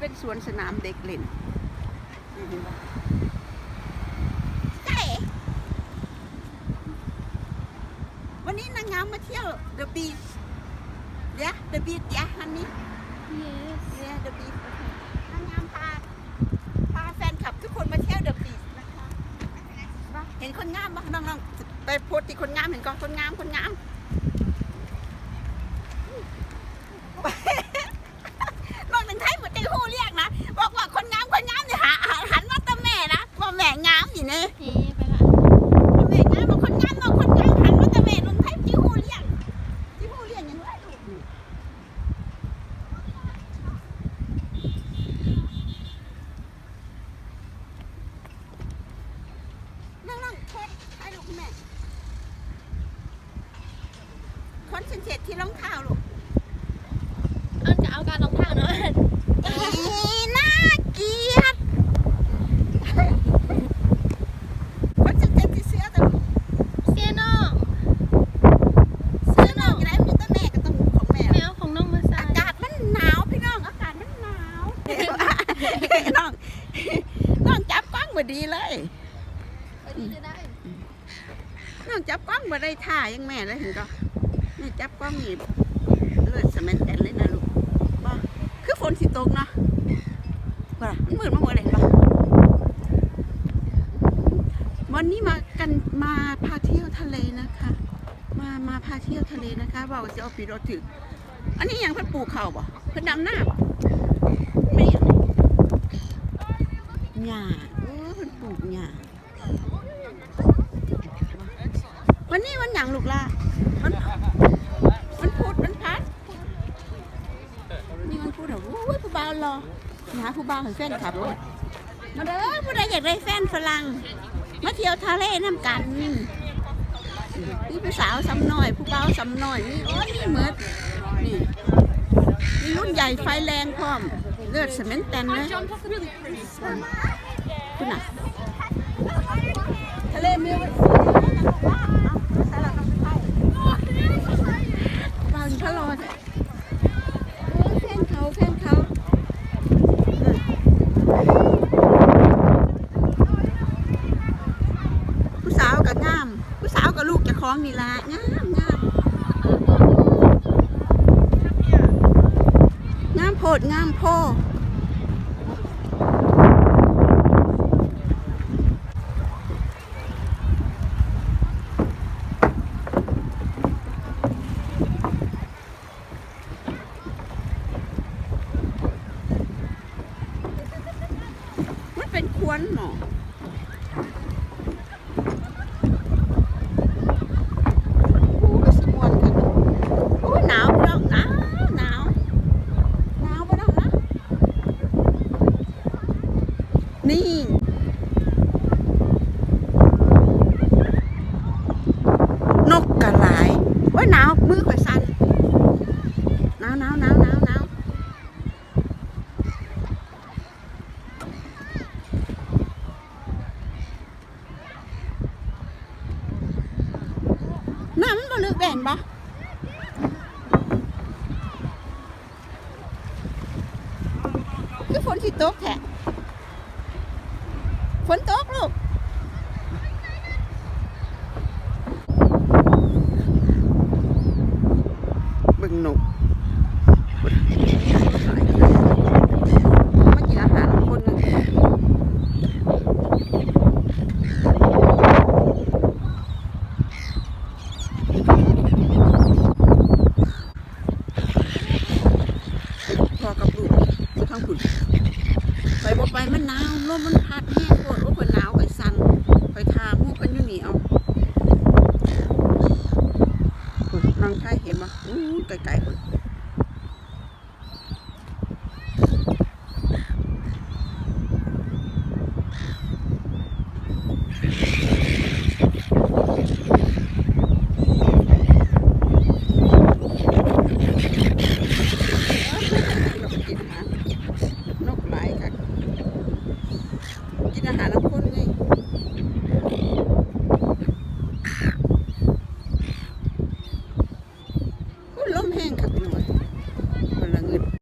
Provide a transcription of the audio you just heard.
เป็นสวนสนามเด็กเล่นนี่เห็นปะใช่วันนี้นางงามมาเที่ยวเดอะบีชเดี๋ยวเดอะบีชเดี๋ยวฮันนี่ yes เดี๋ยวเดอะบีชนางงามพาพาแฟนคลับทุกคนมาเที่ยวเดอะบีชนะคะ เห็นคนงามปะน้องๆไปโพสต์ที่คนงามเห็นก่อนคนงามคนงาม น้องหนึ่งไทยหมดใจหูเรียกนะ บอกว่าคนงามคนงามเนี่ยหาหันมาตะแม่นะว่าแม่งามอยู่เนี่ย เฮ้ไปละ ว่าแม่งามบอกคนงามบอกคนงามหันมาตะแม่ลุงไทยจิหูเรียกจิหูเรียกยังไงลูกนี่นั่งนั่งโคตรให้ลูกแม่คน เฉดที่รองเท้าลูกอันจะเอาการรองเท้าเนาะเอ๊ะน่าเกลียดคนจะเฉดที่เสื้อแต่ลูกเสียน้องเสื้อน้องอยู่ไหนมีแต่แม่ก็ต้องของแม่ไม่เอาของน้องมาใส่อากาศมันหนาวพี่น้องอากาศมันหนาวน้องน้องจับกล้องมาดีเลยอันนี้จะได้น้องจับกล้องมาได้ท่ายังแม่เลยเห็นก็ แม่จับกล้องนี่เลือดสแมนแตนเลยนะลูกบ่คือฝนสิตกเนาะว่ามันมืดมาหมดเลยเห็นปะวันนี้มากันมาพาเที่ยวทะเลนะคะ มามาพาเที่ยวทะเลนะคะบอกว่าจะเอาปีรถถึกอันนี้ยังเพิ่นปลูกข้าบ่เพิ่นดำหน้าบ่ไม่ยังหญ้าเออเพิ่นปลูกหญ้า วันนี้วันหยังลูกล่ะมันมันพูดมันพัดนี่มันพูดเหรออุ้ยผู้บ่าวรอหาผู้บ่าวให้แฟนขับรถมาเด้อผู้ใดอยากได้แฟนฝรั่งมาเที่ยวทะเลน้ำกันนี่ผู้สาวซ้ำน้อย ผู้บ่าวซ้ำน้อยนี่โอ้ยนี่เหมือนนี่นี่รุ่นใหญ่ไฟแรงพร้อมเลือดสเมนแตนเลยคุณน่ะทะเลมีไว้บางพะรอดแฟนเขาแฟนเขาผู้สาวกับงาม ผู้สาวกับลูกจะคล้อง นี่ละงามงามงามโพดงามโพมันเป็นควนหมอก็สิม่วนกันอู้หนาวพี่น้องหนาวหนาวหนาวพี่น้องนะ นี่นกกระหลายว่าหนาวมือข่อยสั่นหนาวหนาวหนาวหนาวหนาวน้ำมันบ่ลึกแบนบ่คือฝนสิตกแท้ ฝนตกลูกเบิ่งนกมากิน อาหารคนหนึ่งพอกับลูกอยไปบ่ไปมันหนาวลมมันพัดแห้งโคตรโอ้คนหนาวไปสั่นไปทาหมูกันอยู่นี่เอาพุ่นน้องชายเห็นบ่อู้ไกลๆคน